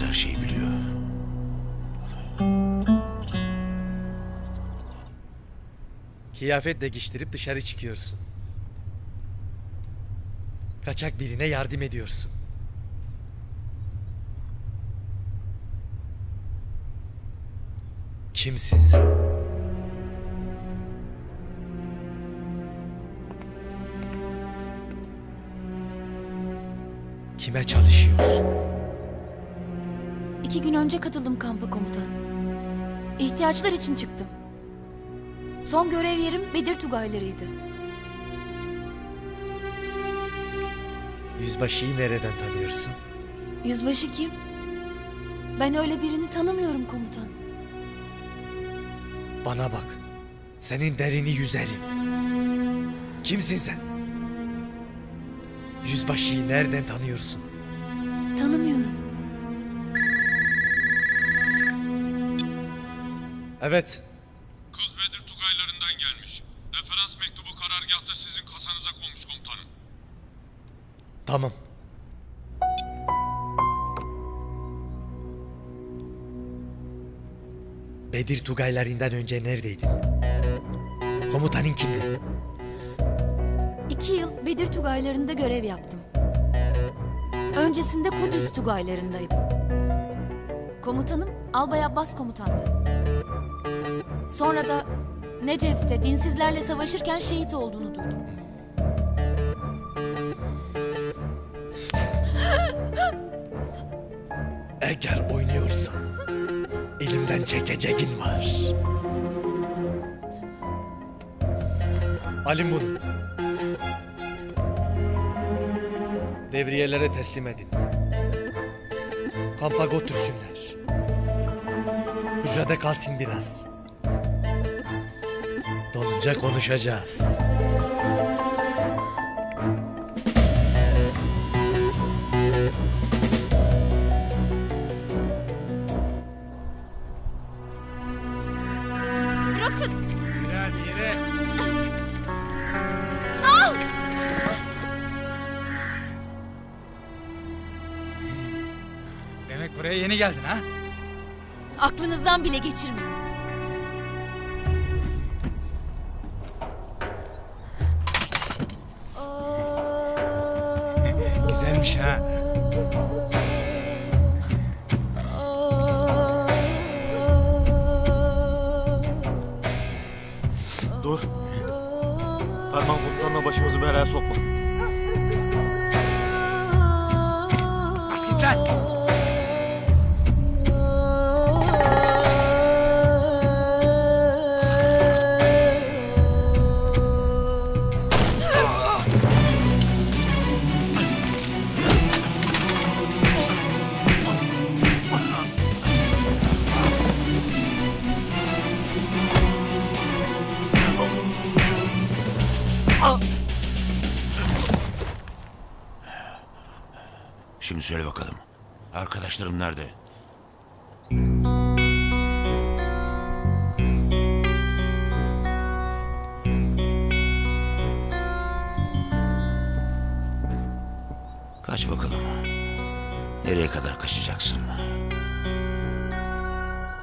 Her şeyi biliyor. Kıyafetle geçtirip dışarı çıkıyorsun. Kaçak birine yardım ediyorsun. Kimsin sen? Kime çalışıyorsun? İki gün önce katıldım kampa komutan. İhtiyaçlar için çıktım. Son görev yerim Bedir Tugayları'ydı. Yüzbaşıyı nereden tanıyorsun? Yüzbaşı kim? Ben öyle birini tanımıyorum komutan. Bana bak. Senin derini yüzerim. Kimsin sen? Yüzbaşıyı nereden tanıyorsun? Evet. Kız Bedir Tugaylarından gelmiş. Referans mektubu karargahta sizin kasanıza konmuş komutanım. Tamam. Bedir Tugaylarından önce neredeydin? Komutanın kimdi? İki yıl Bedir Tugayları'nda görev yaptım. Öncesinde Kudüs Tugayları'ndaydım. Komutanım Albay Abbas komutandı. Sonra da Necef'te dinsizlerle savaşırken şehit olduğunu duydum. Eğer oynuyorsan elimden çekeceğin var. Alın bunu. Devriyelere teslim edin. Kampa götürsünler. Hücrede kalsın biraz. Dolunca konuşacağız. Bırakın! Yürü hadi yürü. Demek buraya yeni geldin ha? Aklınızdan bile geçirmeyin. Güzelmiş ha. Dur. Erman komutanla başımızı belaya sokma. Şimdi söyle bakalım. Arkadaşlarım nerede? Kaç bakalım. Nereye kadar kaçacaksın?